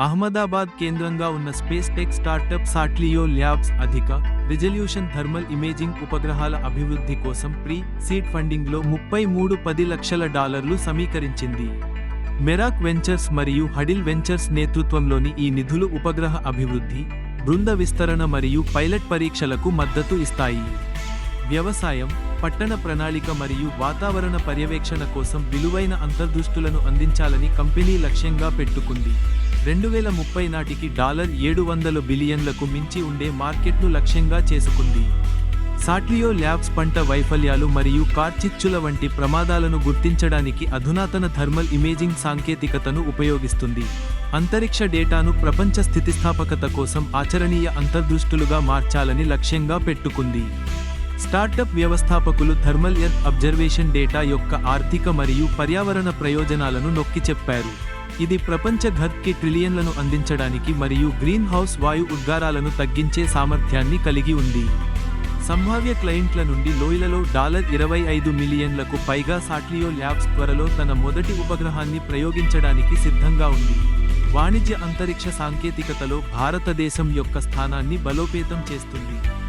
అహ్మదాబాద్ కేంద్రంగా ఉన్న space tech startup SatLeo labs అధిక రిజల్యూషన్ థర్మల్ ఇమేజింగ్ ఉపగ్రహాల అభివృద్ధి కోసం ప్రీ సీడ్ ఫండింగ్లో ముప్పై మూడు పది లక్షల డాలర్లు సమీకరించింది. మెరాక్ వెంచర్స్ మరియు హడిల్ వెంచర్స్ నేతృత్వంలోని ఈ నిధులు ఉపగ్రహ అభివృద్ధి బృంద విస్తరణ మరియు పైలట్ పరీక్షలకు మద్దతు ఇస్తాయి. వ్యవసాయం పట్టణ ప్రణాళిక మరియు వాతావరణ పర్యవేక్షణ కోసం విలువైన అంతర్దృష్టులను అందించాలని కంపెనీ లక్ష్యంగా పెట్టుకుంది. రెండు వేల ముప్పై నాటికి డాలర్ ఏడు వందల బిలియన్లకు మించి ఉండే మార్కెట్ను లక్ష్యంగా చేసుకుంది. సాట్లియో ల్యాబ్స్ పంట వైఫల్యాలు మరియు కార్చిచ్చుల వంటి ప్రమాదాలను గుర్తించడానికి అధునాతన థర్మల్ ఇమేజింగ్ సాంకేతికతను ఉపయోగిస్తుంది. అంతరిక్ష డేటాను ప్రపంచ స్థితిస్థాపకత కోసం ఆచరణీయ అంతర్దృష్టులుగా మార్చాలని లక్ష్యంగా పెట్టుకుంది. స్టార్టప్ వ్యవస్థాపకులు థర్మల్ ఎర్త్ అబ్జర్వేషన్ డేటా యొక్క ఆర్థిక మరియు పర్యావరణ ప్రయోజనాలను నొక్కి చెప్పారు. ఇది ప్రపంచ ఘర్కి ట్రిలియన్లను అందించడానికి మరియు గ్రీన్ హౌస్ వాయు ఉద్గారాలను తగ్గించే సామర్థ్యాన్ని కలిగి ఉంది. సంభావ్య క్లయింట్ల నుండి లోయలలో డాలర్ ఇరవై ఐదు మిలియన్లకు పైగా సాట్లియో ల్యాబ్స్ త్వరలో తన మొదటి ఉపగ్రహాన్ని ప్రయోగించడానికి సిద్ధంగా ఉంది. వాణిజ్య అంతరిక్ష సాంకేతికతలో భారతదేశం యొక్క స్థానాన్ని బలోపేతం చేస్తుంది.